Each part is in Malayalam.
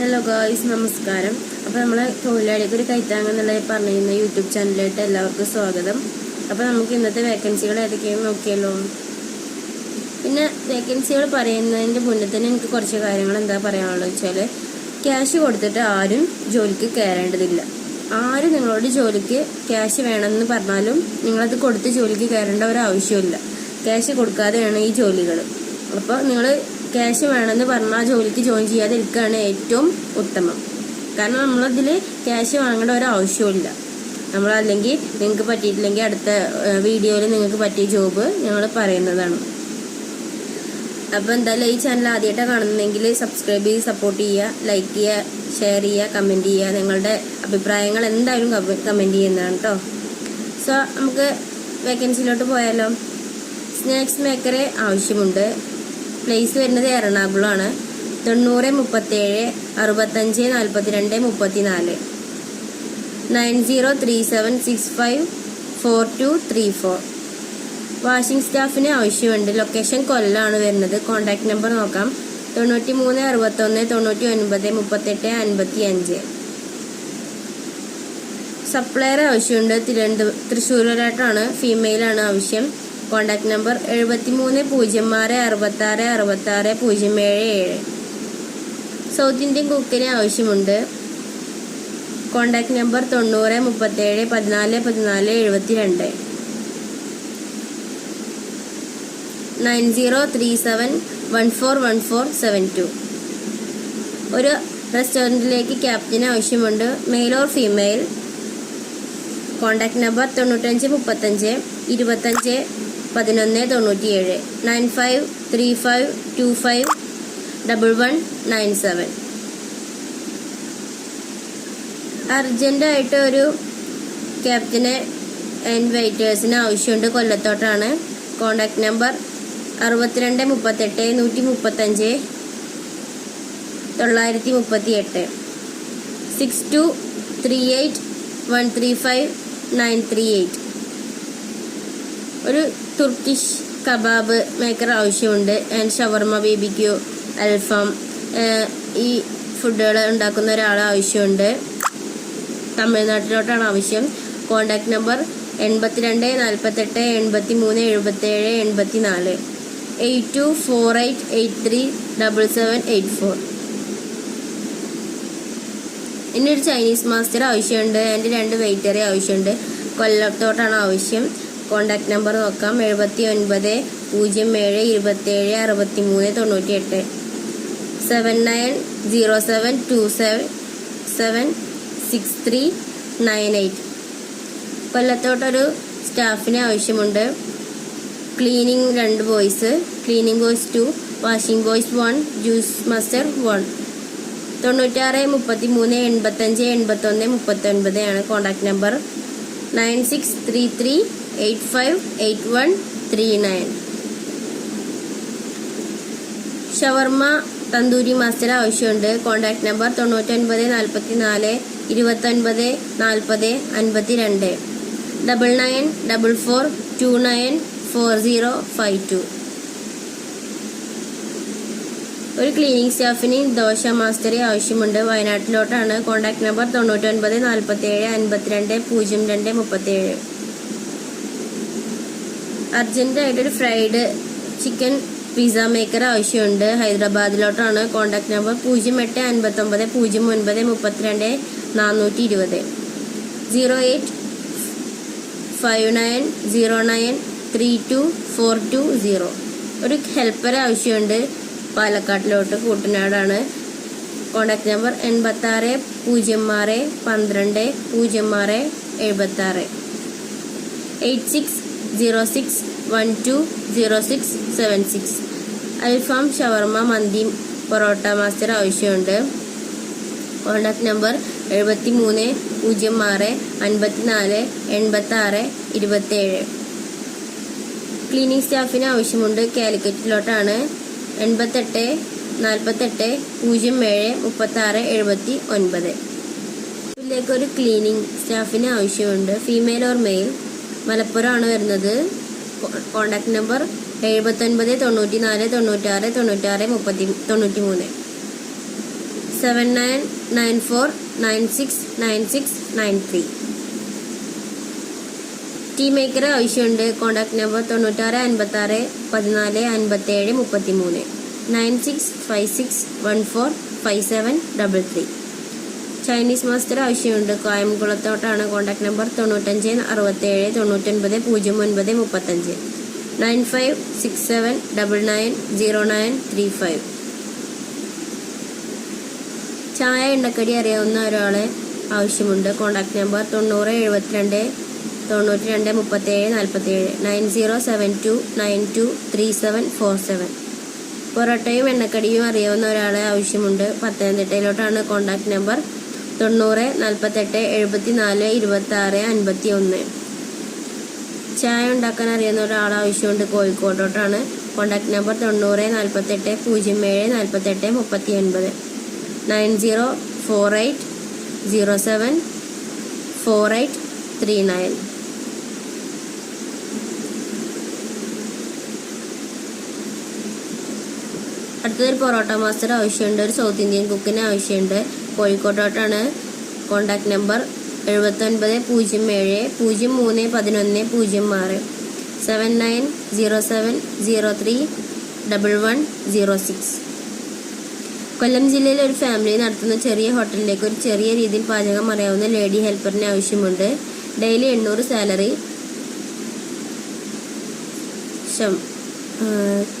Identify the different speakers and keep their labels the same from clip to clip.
Speaker 1: ഹലോ ഗായ്സ് നമസ്കാരം. അപ്പോൾ നമ്മളെ തൊഴിലാളിക്ക് ഒരു കൈത്താങ്ങ് എന്നുള്ള പറഞ്ഞിരുന്ന യൂട്യൂബ് ചാനലിലായിട്ട് എല്ലാവർക്കും സ്വാഗതം. അപ്പോൾ നമുക്ക് ഇന്നത്തെ വേക്കൻസികൾ ഏതൊക്കെയാണെന്ന് നോക്കിയല്ലോ പിന്നെ വേക്കൻസികൾ പറയുന്നതിന്റെ മുന്നേ തന്നെ എനിക്ക് കുറച്ച് കാര്യങ്ങൾ എന്താ പറയാനുള്ളത് വെച്ചാൽ ക്യാഷ് കൊടുത്തിട്ട് ആരും ജോലിക്ക് കയറേണ്ടതില്ല. ആരും നിങ്ങളോട് ജോലിക്ക് ക്യാഷ് വേണമെന്ന് പറഞ്ഞാലും നിങ്ങളത് കൊടുത്ത് ജോലിക്ക് കയറേണ്ട ഒരു ആവശ്യമില്ല. ക്യാഷ് കൊടുക്കാതെയാണ് ഈ ജോലികൾ അപ്പോൾ നിങ്ങൾ ക്യാഷ് വേണമെന്ന് പറഞ്ഞാൽ ജോലിക്ക് ജോയിൻ ചെയ്യാതിരിക്കുകയാണ് ഏറ്റവും ഉത്തമം. കാരണം നമ്മളതിൽ ക്യാഷ് വാങ്ങേണ്ട ഒരു ആവശ്യമില്ല നമ്മൾ അല്ലെങ്കിൽ നിങ്ങൾക്ക് പറ്റിയിട്ടില്ലെങ്കിൽ അടുത്ത വീഡിയോയിൽ നിങ്ങൾക്ക് പറ്റിയ ജോബ് ഞങ്ങൾ പറയുന്നതാണ്. അപ്പോൾ എന്തായാലും ഈ ചാനൽ ആദ്യമായിട്ടാണ് കാണുന്നതെങ്കിൽ സബ്സ്ക്രൈബ് ചെയ്ത് സപ്പോർട്ട് ചെയ്യുക ലൈക്ക് ചെയ്യുക ഷെയർ ചെയ്യുക കമന്റ് ചെയ്യുക. നിങ്ങളുടെ അഭിപ്രായങ്ങൾ എന്തായാലും കമന്റ് ചെയ്യുന്നതാണ് കേട്ടോ സോ നമുക്ക് വേക്കൻസിയിലോട്ട് പോയാലോ? സ്നാക്സ് മേക്കറെ ആവശ്യമുണ്ട്. പ്ലേസ് വരുന്നത് എറണാകുളമാണ്. തൊണ്ണൂറ് മുപ്പത്തേഴ് അറുപത്തഞ്ച് നാൽപ്പത്തിരണ്ട് മുപ്പത്തിനാല്. Nine zero three seven six five four two three four. Washing സ്റ്റാഫിന് ആവശ്യമുണ്ട്. ലൊക്കേഷൻ കൊല്ലാണ് വരുന്നത്. കോൺടാക്ട് നമ്പർ നോക്കാം. തൊണ്ണൂറ്റി മൂന്ന് അറുപത്തൊന്ന് തൊണ്ണൂറ്റി ഒൻപത് മുപ്പത്തെട്ട് അൻപത്തി അഞ്ച് സപ്ലയർ ആവശ്യമുണ്ട്. തിരുവനന്തപുരം തൃശ്ശൂരിലായിട്ടാണ് ഫീമെയിലാണ് ആവശ്യം. കോൺടാക്ട് നമ്പർ എഴുപത്തി മൂന്ന് പൂജ്യം ആറ് അറുപത്തി ആറ് അറുപത്തി ആറ് പൂജ്യം ഏഴ് ഏഴ്. സൗത്ത് ഇന്ത്യൻ കുക്കിന് ആവശ്യമുണ്ട്. കോൺടാക്റ്റ് നമ്പർ തൊണ്ണൂറ് മുപ്പത്തേഴ് പതിനാല് പതിനാല് എഴുപത്തി രണ്ട് nine zero three seven one four one four seven two. ഒരു റെസ്റ്റോറന്റിലേക്ക് ക്യാപ്റ്റന് ആവശ്യമുണ്ട്. Male or female contact number തൊണ്ണൂറ്റഞ്ച് മുപ്പത്തഞ്ച് ഇരുപത്തഞ്ച് പതിനൊന്ന് തൊണ്ണൂറ്റിയേഴ് nine five three five two five double one nine seven. അർജന്റായിട്ട് ഒരു ക്യാപ്റ്റനെ ആൻഡ് വെയിറ്റേഴ്സിന് ആവശ്യമുണ്ട്. കൊല്ലത്തോട്ടാണ്. കോണ്ടാക്ട് നമ്പർ അറുപത്തിരണ്ട് മുപ്പത്തെട്ട് നൂറ്റി മുപ്പത്തഞ്ച് തൊള്ളായിരത്തി മുപ്പത്തി എട്ട് six two three eight one three five nine three eight ഒരു തുർക്കിഷ് കബാബ് മേക്കർ ആവശ്യമുണ്ട്. ആൻഡ് ഷവർമ ബേബിക്യൂ അൽഫാം ഈ ഫുഡുകൾ ഉണ്ടാക്കുന്ന ഒരാൾ ആവശ്യമുണ്ട്. തമിഴ്നാട്ടിലോട്ടാണ് ആവശ്യം. കോണ്ടാക്ട് നമ്പർ എൺപത്തിരണ്ട് നാൽപ്പത്തെട്ട് എൺപത്തി മൂന്ന് എഴുപത്തേഴ് എൺപത്തി നാല് eight two four eight eight three double seven eight four. ഇനി ഒരു ചൈനീസ് മാസ്റ്റർ ആവശ്യമുണ്ട്. എന്റെ രണ്ട് വെയിറ്ററെ ആവശ്യമുണ്ട്. കൊല്ലത്തോട്ടാണ് ആവശ്യം. കോണ്ടാക്ട് നമ്പർ നോക്കാം. എഴുപത്തി ഒൻപത് പൂജ്യം ഏഴ് ഇരുപത്തേഴ് അറുപത്തി മൂന്ന് തൊണ്ണൂറ്റി എട്ട് seven nine zero seven two seven seven six three nine eight കൊല്ലത്തോട്ടൊരു സ്റ്റാഫിന് ആവശ്യമുണ്ട്. ക്ലീനിങ് രണ്ട് boys. Cleaning boys two washing boys one juice master one. തൊണ്ണൂറ്റാറ് മുപ്പത്തി മൂന്ന് എൺപത്തഞ്ച് എൺപത്തൊന്ന് മുപ്പത്തൊൻപത് ആണ് contact number. Nine six three three eight five eight one three nine. Shawarma tandoori master ആവശ്യമുണ്ട്. കോൺടാക്ട് നമ്പർ തൊണ്ണൂറ്റൊൻപത് നാൽപ്പത്തി നാല് ഇരുപത്തൊൻപത് നാൽപ്പത് അൻപത്തി രണ്ട് double nine double four two nine four zero five two. ഒരു ക്ലീനിങ് സ്റ്റാഫിന് ദോശ മാസ്റ്ററെ ആവശ്യമുണ്ട്. വയനാട്ടിലോട്ടാണ്. കോൺടാക്ട് നമ്പർ തൊണ്ണൂറ്റൊൻപത് നാൽപ്പത്തി ഏഴ് അൻപത്തിരണ്ട് പൂജ്യം രണ്ട് മുപ്പത്തേഴ് അർജന്റായിട്ടൊരു ഫ്രൈഡ് ചിക്കൻ പിസ മേക്കർ ആവശ്യമുണ്ട്. ഹൈദരാബാദിലോട്ടാണ്. കോണ്ടാക്ട് നമ്പർ പൂജ്യം എട്ട് അൻപത്തൊമ്പത് പൂജ്യം ഒൻപത് മുപ്പത്തിരണ്ട് നാനൂറ്റി ഇരുപത്. Zero eight five nine zero nine three two four two zero ഒരു ഹെൽപ്പർ ആവശ്യമുണ്ട് പാലക്കാട്ടിലോട്ട് കൂട്ടനാടാണ്. കോണ്ടാക്ട് നമ്പർ എൺപത്തി ആറ് പൂജ്യം ആറ് പന്ത്രണ്ട് പൂജ്യം ആറ് എഴുപത്തി ആറ് eight six zero six one two zero six seven six അൽഫാം ഷവർമ മന്തി പൊറോട്ട മാസ്റ്റർ ആവശ്യമുണ്ട്. കോൺടാക്ട് നമ്പർ എഴുപത്തി മൂന്ന് പൂജ്യം ആറ് അൻപത്തി നാല് എൺപത്തി ആറ് ഇരുപത്തേഴ്. ക്ലീനിങ് സ്റ്റാഫിന് ആവശ്യമുണ്ട്. കാലിക്കറ്റിലോട്ടാണ്. എൺപത്തെട്ട് നാൽപ്പത്തെട്ട് പൂജ്യം ഏഴ് മുപ്പത്തി ആറ് എഴുപത്തി ഒൻപത് ഇതിലേക്ക് ഒരു ക്ലീനിങ് സ്റ്റാഫിന് ആവശ്യമുണ്ട്. Female or male? മലപ്പുറമാണ് വരുന്നത്. കോണ്ടാക്ട് നമ്പർ എഴുപത്തൊൻപത് തൊണ്ണൂറ്റി നാല് തൊണ്ണൂറ്റാറ് തൊണ്ണൂറ്റാറ് മുപ്പത്തി തൊണ്ണൂറ്റി മൂന്ന് seven nine nine four nine six nine six nine three tea maker ആവശ്യമുണ്ട്. കോൺടാക്ട് നമ്പർ തൊണ്ണൂറ്റാറ് അൻപത്തി ആറ് പതിനാല് അൻപത്തി ഏഴ് മുപ്പത്തി മൂന്ന് nine six five six one four five seven double three Chinese master ആവശ്യമുണ്ട്. കായംകുളത്തോട്ടാണ് കോൺടാക്ട് നമ്പർ തൊണ്ണൂറ്റഞ്ച് അറുപത്തേഴ് തൊണ്ണൂറ്റൊൻപത് പൂജ്യം ഒൻപത് മുപ്പത്തഞ്ച്. Nine five six seven double nine zero nine three five. ചായ എണ്ണക്കടി അറിയാവുന്ന ഒരാളെ ആവശ്യമുണ്ട്. കോൺടാക്ട് നമ്പർ തൊണ്ണൂറ് എഴുപത്തിരണ്ട് തൊണ്ണൂറ്റി രണ്ട് മുപ്പത്തേഴ് നാൽപ്പത്തേഴ് nine zero seven two nine two three seven four seven. പൊറോട്ടയും എണ്ണക്കടിയും അറിയാവുന്ന ഒരാളെ ആവശ്യമുണ്ട്. പത്തനംതിട്ടയിലോട്ടാണ് കോൺടാക്ട് നമ്പർ തൊണ്ണൂറ് നാൽപ്പത്തെട്ട് എഴുപത്തി നാല് ഇരുപത്തി ആറ് അൻപത്തി ഒന്ന് ചായ ഉണ്ടാക്കാൻ അറിയുന്ന ഒരാൾ ആവശ്യമുണ്ട്. കോഴിക്കോട്ടോട്ടാണ് കോൺടാക്ട് നമ്പർ തൊണ്ണൂറ് നാൽപ്പത്തെട്ട് പൂജ്യം ഏഴ് നാൽപ്പത്തെട്ട് മുപ്പത്തി ഒൻപത് nine zero four eight zero seven four eight three nine അടുത്തൊരു പൊറോട്ട മാസ്റ്റർ ആവശ്യമുണ്ട്. ഒരു സൗത്ത് ഇന്ത്യൻ കുക്കിന് ആവശ്യമുണ്ട്. കോഴിക്കോട്ടോട്ടാണ്. കോണ്ടാക്ട് നമ്പർ എഴുപത്തൊൻപത് പൂജ്യം ഏഴ് പൂജ്യം മൂന്ന് പതിനൊന്ന് പൂജ്യം ആറ്. Seven nine zero seven zero three double one zero six Kollam ജില്ലയിൽ ഒരു ഫാമിലി നടത്തുന്ന ചെറിയ ഹോട്ടലിലേക്ക് ഒരു ചെറിയ രീതിയിൽ പാചകം അറിയാവുന്ന ലേഡി ഹെൽപ്പറിന് ആവശ്യമുണ്ട്. ഡെയിലി എണ്ണൂറ് സാലറി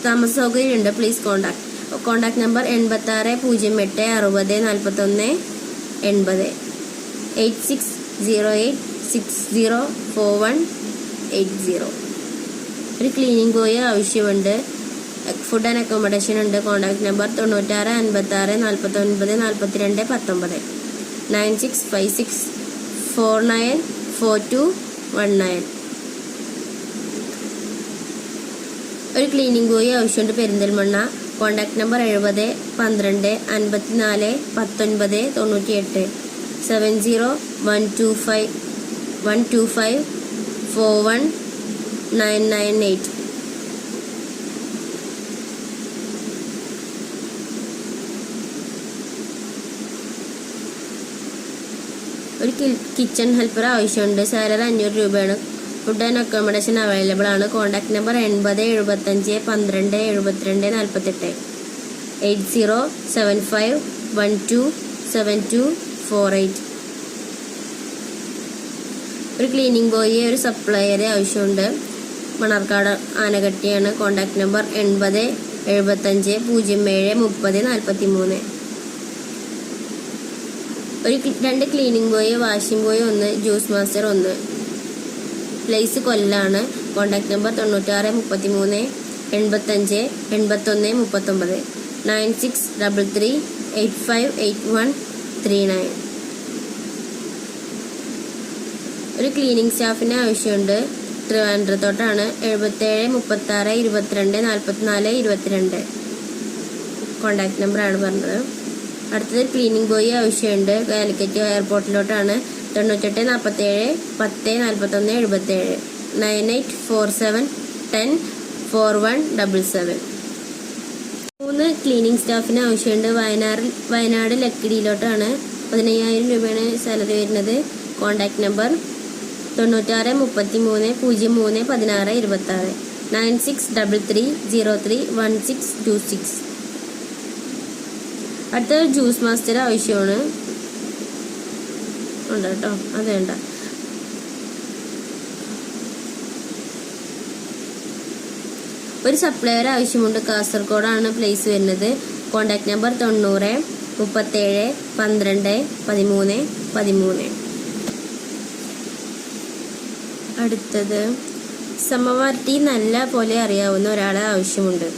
Speaker 1: താമസ സൗകര്യമുണ്ട് പ്ലീസ് കോണ്ടാക്ട് കോണ്ടാക്ട് നമ്പർ എൺപത്തി ആറ് പൂജ്യം എട്ട് അറുപത് നാൽപ്പത്തൊന്ന് എൺപത്. Eight six zero eight six zero four one eight zero. ഒരു ക്ലീനിങ് ബോയ് ആവശ്യമുണ്ട്. ഫുഡ് ആൻഡ് അക്കോമഡേഷൻ ഉണ്ട്. കോൺടാക്ട് നമ്പർ തൊണ്ണൂറ്റാറ് അൻപത്തി ആറ് നാൽപ്പത്തൊൻപത് നാൽപ്പത്തിരണ്ട് പത്തൊമ്പത്. Nine six five six four nine four two one nine. ഒരു ക്ലീനിങ് ബോയ് ആവശ്യമുണ്ട്. പെരിന്തൽമണ്ണ. കോൺടാക്ട് നമ്പർ എഴുപത് പന്ത്രണ്ട് അൻപത്തിനാല് പത്തൊൻപത് തൊണ്ണൂറ്റിയെട്ട്. Seven zero one two five one two five four one nine nine eight. ഒരു കിച്ചൺ ഹെൽപ്പർ ആവശ്യമുണ്ട്. സാലറി അഞ്ഞൂറ് രൂപയാണ്. ഫുഡ് ആൻഡ് അക്കോമഡേഷൻ അവൈലബിൾ ആണ്. കോൺടാക്ട് നമ്പർ എൺപത് എഴുപത്തഞ്ച് പന്ത്രണ്ട് എഴുപത്തിരണ്ട് നാൽപ്പത്തെട്ട് eight zero seven five one two seven two four eight. ഒരു ക്ലീനിങ് ബോയ് ഒരു സപ്ലയറെ ആവശ്യമുണ്ട്. മണർക്കാട് ആനകട്ടിയാണ് കോൺടാക്ട് നമ്പർ എൺപത് എഴുപത്തഞ്ച് പൂജ്യം ഏഴ് മുപ്പത് നാൽപ്പത്തി മൂന്ന് ഒരു രണ്ട് ക്ലീനിങ് ബോയ് വാഷിംഗ് ബോയ് ഒന്ന് ജ്യൂസ് മാസ്റ്റർ ഒന്ന്. പ്ലേസ് കൊല്ലാണ്. കോൺടാക്ട് നമ്പർ തൊണ്ണൂറ്റാറ് മുപ്പത്തി മൂന്ന് എൺപത്തഞ്ച് എൺപത്തൊന്ന് മുപ്പത്തൊമ്പത്. Nine six double three eight five eight one three nine ഒരു ക്ലീനിങ് സ്റ്റാഫിന് ആവശ്യമുണ്ട്. ട്രിവാൻഡ്രത്തോട്ടാണ് എഴുപത്തേഴ് മുപ്പത്താറ് ഇരുപത്തിരണ്ട് നാൽപ്പത്തിനാല് ഇരുപത്തിരണ്ട്. കോണ്ടാക്ട് നമ്പറാണ് പറഞ്ഞത്. അടുത്തത് ക്ലീനിങ് ബോയ് ആവശ്യമുണ്ട്. കാലിക്കറ്റ് എയർപോർട്ടിലോട്ടാണ് തൊണ്ണൂറ്റെട്ട് നാൽപ്പത്തേഴ് പത്ത് നാൽപ്പത്തൊന്ന് എഴുപത്തേഴ്. Nine eight four seven ten four one double seven. മൂന്ന് ക്ലീനിങ് സ്റ്റാഫിന് ആവശ്യമുണ്ട്. വയനാറിൽ വയനാട് ലക്കിടിയിലോട്ടാണ് പതിനയ്യായിരം രൂപയാണ് സാലറി വരുന്നത്. കോൺടാക്റ്റ് നമ്പർ തൊണ്ണൂറ്റാറ് മുപ്പത്തി മൂന്ന് പൂജ്യം മൂന്ന് പതിനാറ് ഇരുപത്തി ആറ് nine six double three zero three one six two six. അടുത്ത ജ്യൂസ് മാസ്റ്റർ ആവശ്യമാണ്. ഉണ്ട് കേട്ടോ. അത് വേണ്ട. ഒരു സപ്ലയർ ആവശ്യമുണ്ട്. കാസർഗോഡാണ് പ്ലേസ് വരുന്നത്. കോണ്ടാക്ട് നമ്പർ തൊണ്ണൂറ് മുപ്പത്തേഴ് പന്ത്രണ്ട് പതിമൂന്ന് പതിമൂന്ന്. അടുത്തത്. സമവാർട്ടി നല്ല പോലെ അറിയാവുന്ന ഒരാളെ ആവശ്യമുണ്ട്.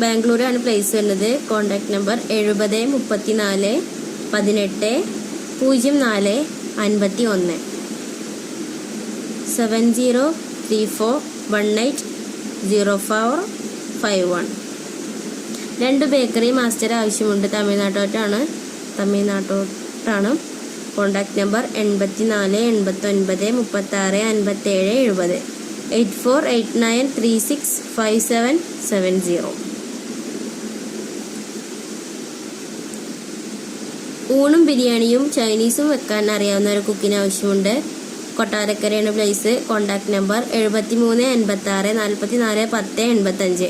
Speaker 1: ബാംഗ്ലൂരാണ് പ്ലേസ് വരുന്നത്. കോണ്ടാക്ട് നമ്പർ എഴുപത് മുപ്പത്തിനാല് പതിനെട്ട് പൂജ്യം നാല് അൻപത്തി ഒന്ന് seven zero three four one eight zero four five one രണ്ട് ബേക്കറി മാസ്റ്റർ ആവശ്യമുണ്ട്. തമിഴ്നാട്ടോട്ടാണ്. തമിഴ്നാട്ടോട്ടാണ്. കോണ്ടാക്ട് നമ്പർ എൺപത്തി നാല് എൺപത്തൊൻപത് മുപ്പത്താറ് അൻപത്തേഴ് എഴുപത്. Eight four eight nine three six five seven seven zero ഊണും ബിരിയാണിയും ചൈനീസും വെക്കാൻ അറിയാവുന്ന ഒരു കുക്കിന് ആവശ്യമുണ്ട്. കൊട്ടാരക്കരയാണ് പ്ലേസ് കോണ്ടാക്ട് നമ്പർ എഴുപത്തി മൂന്ന് എൺപത്തി ആറ് നാൽപ്പത്തി നാല് പത്ത് എൺപത്തഞ്ച്.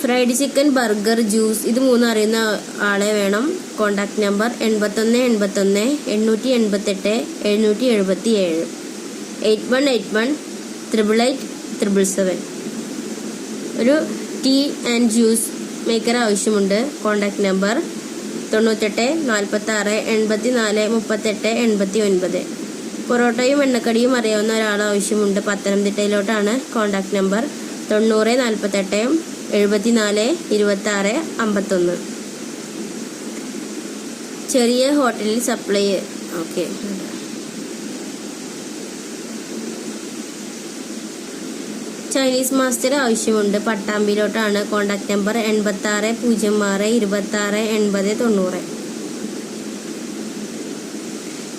Speaker 1: ഫ്രൈഡ് ചിക്കൻ ബർഗർ ജ്യൂസ് ഇത് മൂന്നും അറിയുന്ന ആളെ വേണം. കോണ്ടാക്ട് നമ്പർ എൺപത്തൊന്ന് എൺപത്തൊന്ന് എണ്ണൂറ്റി എൺപത്തെട്ട് എഴുന്നൂറ്റി എഴുപത്തി ഏഴ് eight one eight one triple eight triple seven ഒരു ടീ ആൻഡ് ജ്യൂസ് മേക്കർ ആവശ്യമുണ്ട്. കോണ്ടാക്ട് നമ്പർ തൊണ്ണൂറ്റെട്ട് നാൽപ്പത്തി ആറ് എൺപത്തി നാല് മുപ്പത്തെട്ട് എൺപത്തി ഒൻപത് പൊറോട്ടയും എണ്ണക്കടിയും അറിയാവുന്ന ഒരാൾ ആവശ്യമുണ്ട്. പത്തനംതിട്ടയിലോട്ടാണ് കോണ്ടാക്ട് നമ്പർ. തൊണ്ണൂറ് നാൽപ്പത്തെട്ട് എഴുപത്തിനാല് ഇരുപത്തി ആറ് അമ്പത്തൊന്ന്. ചെറിയ ഹോട്ടലിൽ സപ്ലൈ ഓക്കെ. ചൈനീസ് മാസ്റ്റർ ആവശ്യമുണ്ട്. പട്ടാമ്പിയിലോട്ടാണ് കോണ്ടാക്ട് നമ്പർ എൺപത്തി ആറ് പൂജ്യം ആറ് ഇരുപത്തി ആറ് എൺപത് തൊണ്ണൂറ്.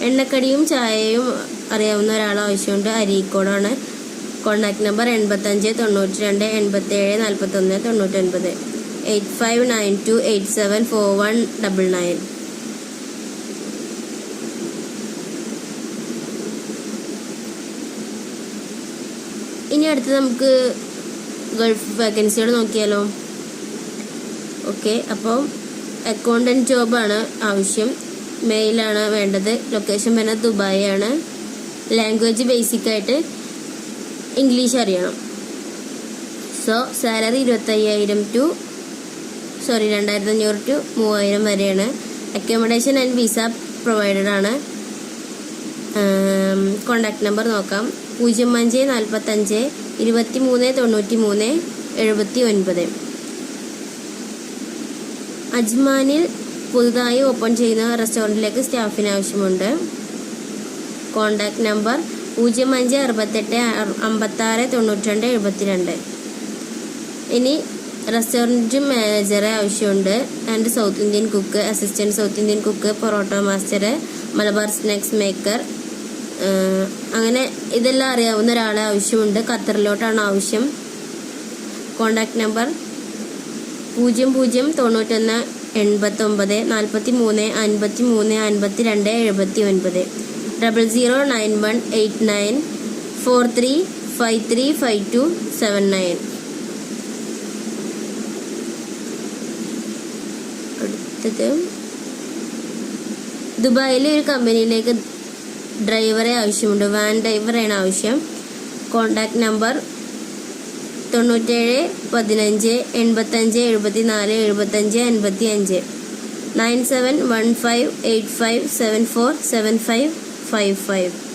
Speaker 1: എണ്ണക്കടിയും ചായയും അറിയാവുന്ന ഒരാൾ ആവശ്യമുണ്ട്. അരീക്കോടാണ്. കോണ്ടാക്ട് നമ്പർ എൺപത്തഞ്ച് തൊണ്ണൂറ്റി രണ്ട് എൺപത്തി ഏഴ് നാൽപ്പത്തൊന്ന് തൊണ്ണൂറ്റൊൻപത്. Eight five nine two eight seven four one double nine. അടുത്ത് നമുക്ക് ഗൾഫ് വേക്കൻസികൾ നോക്കിയാലോ? ഓക്കെ അപ്പോൾ അക്കൗണ്ടന്റ് ജോബാണ് ആവശ്യം. മെയിലാണ് വേണ്ടത്. ലൊക്കേഷൻ വരുന്നത് ദുബായ് ആണ്. ലാംഗ്വേജ് ബേസിക്കായിട്ട് ഇംഗ്ലീഷ് അറിയണം. സോ സാലറി ഇരുപത്തയ്യായിരം ടു സോറി രണ്ടായിരത്തി അഞ്ഞൂറ് ടു മൂവായിരം വരെയാണ്. അക്കോമഡേഷൻ ആൻഡ് വിസ പ്രൊവൈഡഡ് ആണ്. കോണ്ടാക്ട് നമ്പർ നോക്കാം. പൂജ്യം അഞ്ച് നാൽപ്പത്തഞ്ച് ഇരുപത്തി മൂന്ന് തൊണ്ണൂറ്റി മൂന്ന് എഴുപത്തി ഒൻപത് അജ്മാനിൽ പുതുതായി ഓപ്പൺ ചെയ്യുന്ന റെസ്റ്റോറന്റിലേക്ക് സ്റ്റാഫിന് ആവശ്യമുണ്ട്. കോണ്ടാക്ട് നമ്പർ പൂജ്യം അഞ്ച് അറുപത്തെട്ട് അമ്പത്താറ് തൊണ്ണൂറ്റി രണ്ട് എഴുപത്തിരണ്ട്. ഇനി റെസ്റ്റോറന്റ് മാനേജറെ ആവശ്യമുണ്ട്. And south Indian cook assistant south Indian cook parotta master Malabar snacks maker അങ്ങനെ ഇതെല്ലാം അറിയാവുന്ന ഒരാളെ ആവശ്യമുണ്ട്. ഖത്തറിലോട്ടാണ് ആവശ്യം. കോണ്ടാക്ട് നമ്പർ പൂജ്യം പൂജ്യം തൊണ്ണൂറ്റൊന്ന് എൺപത്തി ഒമ്പത് നാൽപ്പത്തി മൂന്ന് അൻപത്തി മൂന്ന് അൻപത്തി രണ്ട് എഴുപത്തി ഒൻപത് double zero nine one eight nine four three five three five two seven nine അടുത്തത്. ദുബായിലെ ഒരു കമ്പനിയിലേക്ക് ഡ്രൈവറെ ആവശ്യമുണ്ട്. വാൻ ഡ്രൈവറാണ് ആവശ്യം. കോണ്ടാക്ട് നമ്പർ തൊണ്ണൂറ്റേഴ് പതിനഞ്ച് എൺപത്തഞ്ച് എഴുപത്തി നാല് എഴുപത്തഞ്ച് അൻപത്തി അഞ്ച് nine seven one five eight five seven four seven five five five.